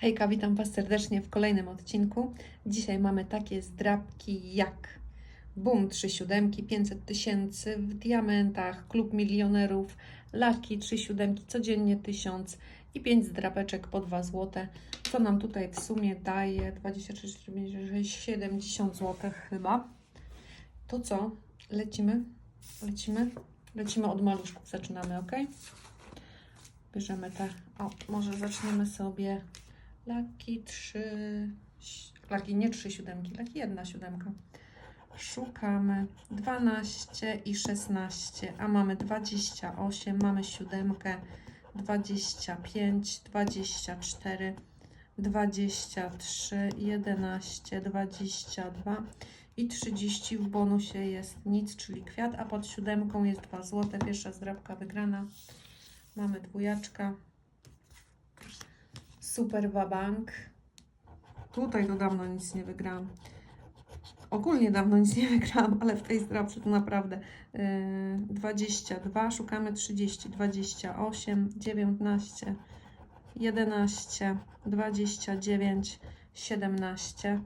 Hejka, witam Was serdecznie w kolejnym odcinku. Dzisiaj mamy takie zdrabki jak Boom 3 siódemki, 500 tysięcy w diamentach, Klub Milionerów, Laki 3 siódemki, codziennie 1000 i 5 zdrapeczek po 2 zł, co nam tutaj w sumie daje 23, 46, 70 zł chyba. To co? Lecimy? Lecimy? Lecimy od maluszków, zaczynamy, ok? Bierzemy te, o, może zaczniemy sobie Laki 3, laki nie 3 siódemki, laki jedna siódemka. Szukamy 12 i 16, a mamy 28, mamy siódemkę, 25, 24, 23, 11, 22 i 30 w bonusie jest nic, czyli kwiat, a pod siódemką jest 2 złote, pierwsza zdrabka wygrana. Mamy dwójaczka. Super Wabank. Tutaj to dawno nic nie wygrałam. Ogólnie dawno nic nie wygrałam, ale w tej zdrabce to naprawdę yy, 22, szukamy 30, 28, 19, 11, 29, 17,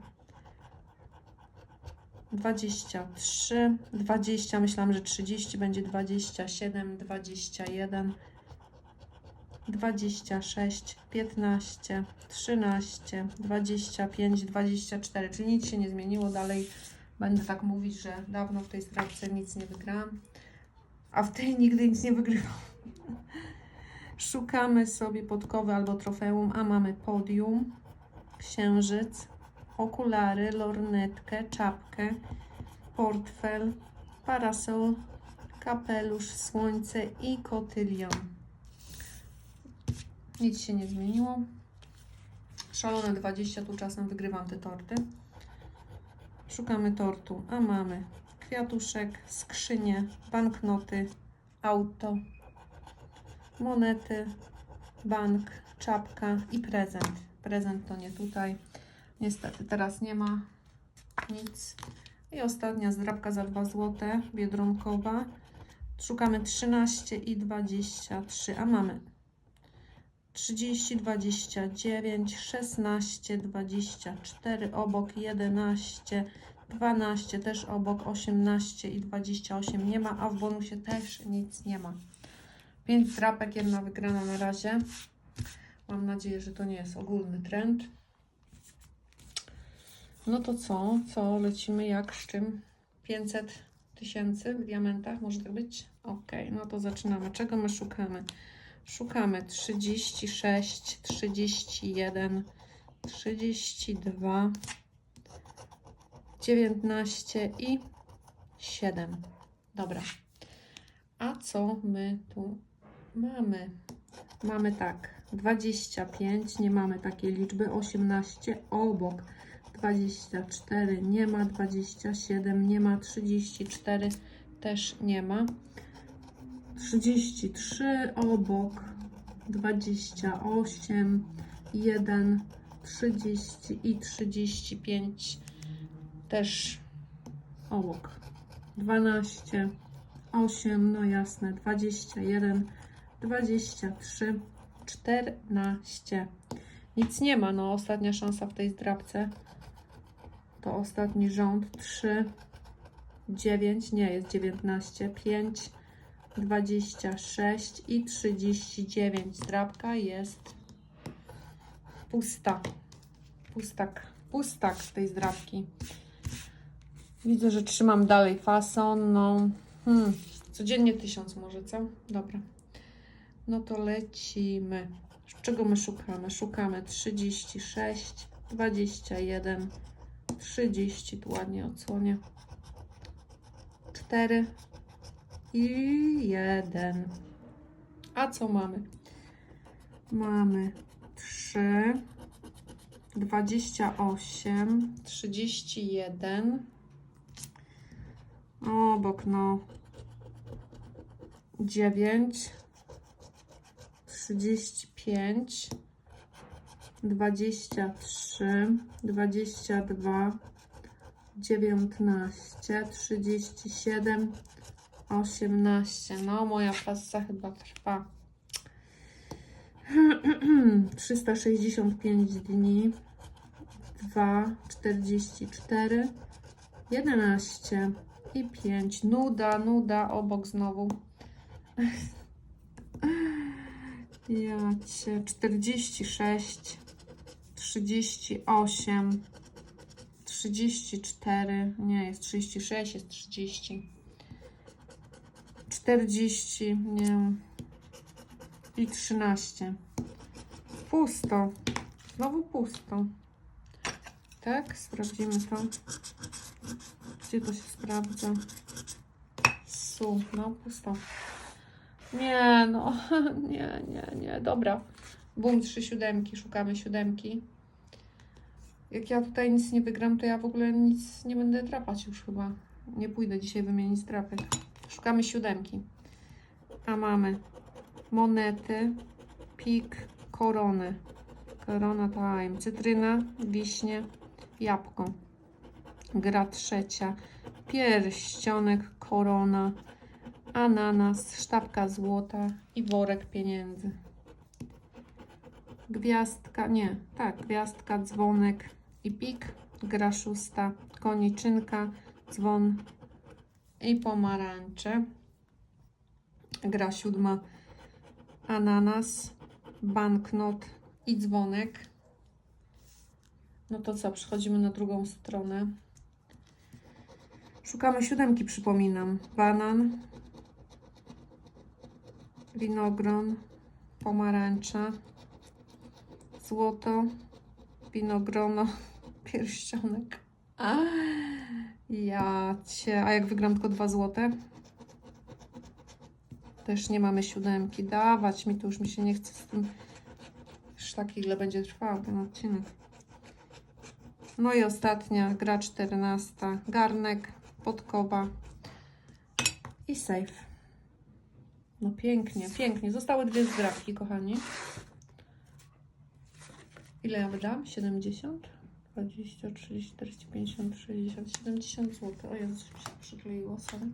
23, 20, myślałam, że 30 będzie 27, 21, 26, 15, 13, 25, 24, czyli nic się nie zmieniło. Dalej będę tak mówić, że dawno w tej sprawce nic nie wygrałam, a w tej nigdy nic nie wygrywam. Szukamy sobie podkowy albo trofeum, a mamy podium, księżyc, okulary, lornetkę, czapkę, portfel, parasol, kapelusz, słońce i kotylion. Nic się nie zmieniło. Szalone 20, tu czasem wygrywam te torty. Szukamy tortu, a mamy kwiatuszek, skrzynię, banknoty, auto, monety, bank, czapka i prezent. Prezent to nie tutaj. Niestety teraz nie ma nic. I ostatnia zdrabka za 2 zł, biedronkowa. Szukamy 13 i 23, a mamy 30, 29, 16, 24, obok 11, 12, też obok 18 i 28 nie ma, a w bonusie też nic nie ma. 5 drapek, jedna wygrana na razie. Mam nadzieję, że to nie jest ogólny trend. No to co? Co? Lecimy jak z czym? 500 tysięcy w diamentach? Może tak być? Ok, no to zaczynamy. Czego my szukamy? Szukamy 36, 31, 32, 19 i 7. Dobra. A co my tu mamy? Mamy tak, 25, nie mamy takiej liczby, 18 obok, 24 nie ma, 27 nie ma, 34 też nie ma. 33 obok 28 1 30 i 35 też obok. 12 8 no jasne 21 23 14 nic nie ma no ostatnia szansa w tej zdrabce. To ostatni rząd 3 9 nie jest 19 5 26 i 39. Zdrabka jest pusta. Pustak. Pustak z tej zdrabki. Widzę, że trzymam dalej fason. No, hmm, codziennie tysiąc może, co? Dobra. No to lecimy. Czego my szukamy? Szukamy 36, 21, 30. Tu ładnie odsłonię. 4, i jeden. A co mamy? Mamy 3, 28, 31. Obok no 9, 35, 23, 22, 19, 37, 18. No, moja pasa chyba trwa. 365 dni. 2, 44, 11 i 5. Nuda, nuda, obok znowu. Ja cię. 46, 38, 34, nie jest 36, jest 30, 40, nie i 13. Pusto. Znowu pusto. Tak, sprawdzimy to. Gdzie to się sprawdza? Su, no pusto. Nie, no, nie, nie, nie, dobra. Bum, trzy siódemki, szukamy siódemki. Jak ja tutaj nic nie wygram, to ja w ogóle nic nie będę trapać już chyba. Nie pójdę dzisiaj wymienić trapek. Szukamy siódemki. A mamy monety, pik, koronę. Korona time. Cytryna, wiśnie, jabłko. Gra trzecia. Pierścionek, korona, ananas, sztabka złota i worek pieniędzy. Gwiazdka, nie, tak, gwiazdka, dzwonek i pik, gra szósta, koniczynka, dzwon i pomarańcze. Gra siódma, ananas, banknot i dzwonek. No to co, przechodzimy na drugą stronę. Szukamy siódemki, przypominam. Banan, winogron, pomarańcza, złoto, winogrono, pierścionek. A, ja cię. A jak wygram tylko dwa złote? Też nie mamy siódemki. Dawać mi to już mi się nie chce z tym. Już taki ile będzie trwał ten odcinek. No i ostatnia, gra 14. Garnek, podkowa i safe. No pięknie, pięknie. Zostały dwie zdrabki, kochani. Ile ja wydam? 70? 20, 30, 40, 50, 60, 70 zł. O Jezu, się przykleiło sobie.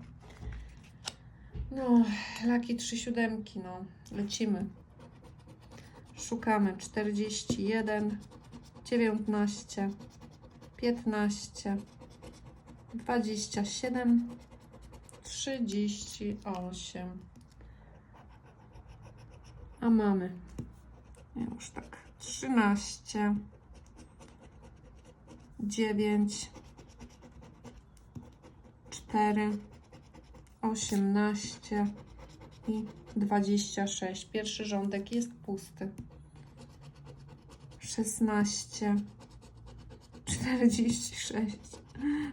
No, laki trzy siódemki, no. Lecimy. Szukamy 41, 19, 15, 27, 38. A mamy już tak 13, 9, 4, 18 i 26. Pierwszy rządek jest pusty. 16, 46.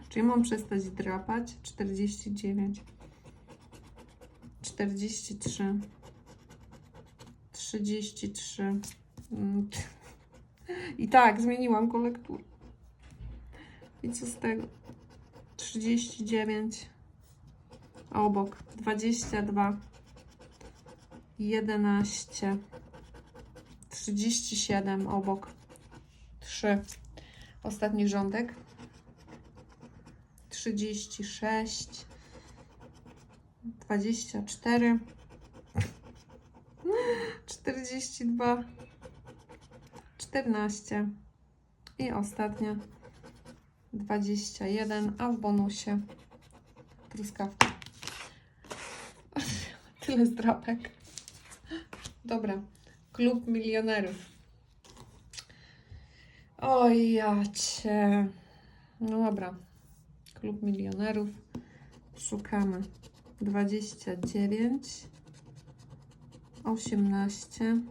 Czyli mam przestać drapać? 49, 43, 33. Mm. I tak, zmieniłam kolekturę. I co z tego? 39. A obok 22. 11. 37 obok. 3. Ostatni rządek. 36. 24. 42. 14. I ostatnia 21, a w bonusie truskawka. Tyle zdrapek. Dobra, klub milionerów. Oj, ja cię. No dobra, klub milionerów. Szukamy 29, 18,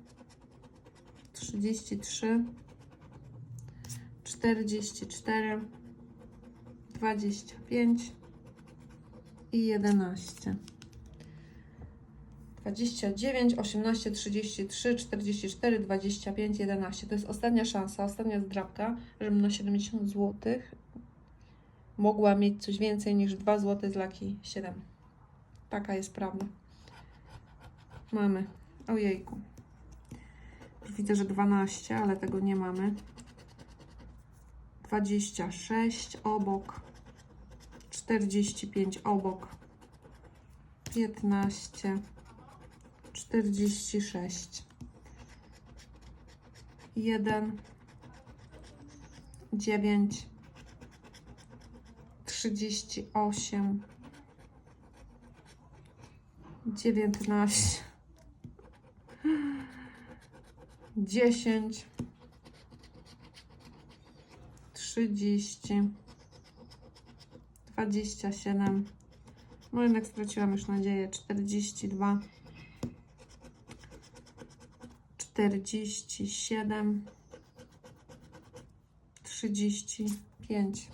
33, 44, 25 i 11. 29, 18, 33, 44, 25, 11. To jest ostatnia szansa, ostatnia zdrabka, żebym na 70 zł mogła mieć coś więcej niż 2 zł z laki 7. Taka jest prawda. Mamy. Ojejku. Widzę, że 12, ale tego nie mamy. 26 obok. 45 obok. 15. 46. jeden, dziewięć, trzydzieści osiem, dziewiętnaście, dziesięć, trzydzieści, dwadzieścia siedem. No jednak straciłam już nadzieję. Czterdzieści dwa. 47 35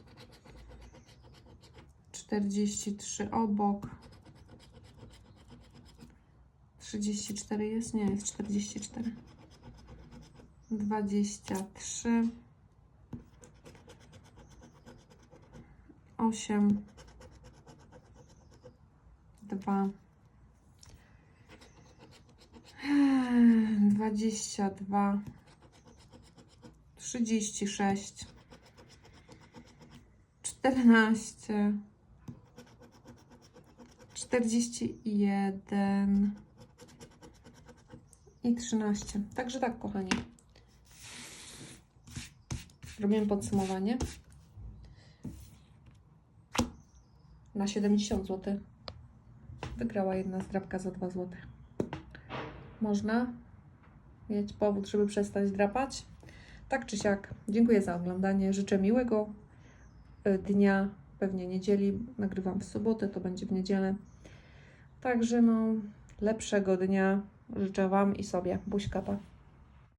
43 obok 34 jest? Nie, jest 44 23 8 2 dwadzieścia dwa, trzydzieści sześć, czternaście, czterdzieści jeden. I trzynaście. Także tak, kochani. Robiłem podsumowanie na 70 zł. Wygrała jedna zdrabka za 2 zł. Można mieć powód, żeby przestać drapać. Tak czy siak, dziękuję za oglądanie. Życzę miłego y, dnia, pewnie niedzieli. Nagrywam w sobotę, to będzie w niedzielę. Także no, lepszego dnia życzę Wam i sobie. Buźka pa.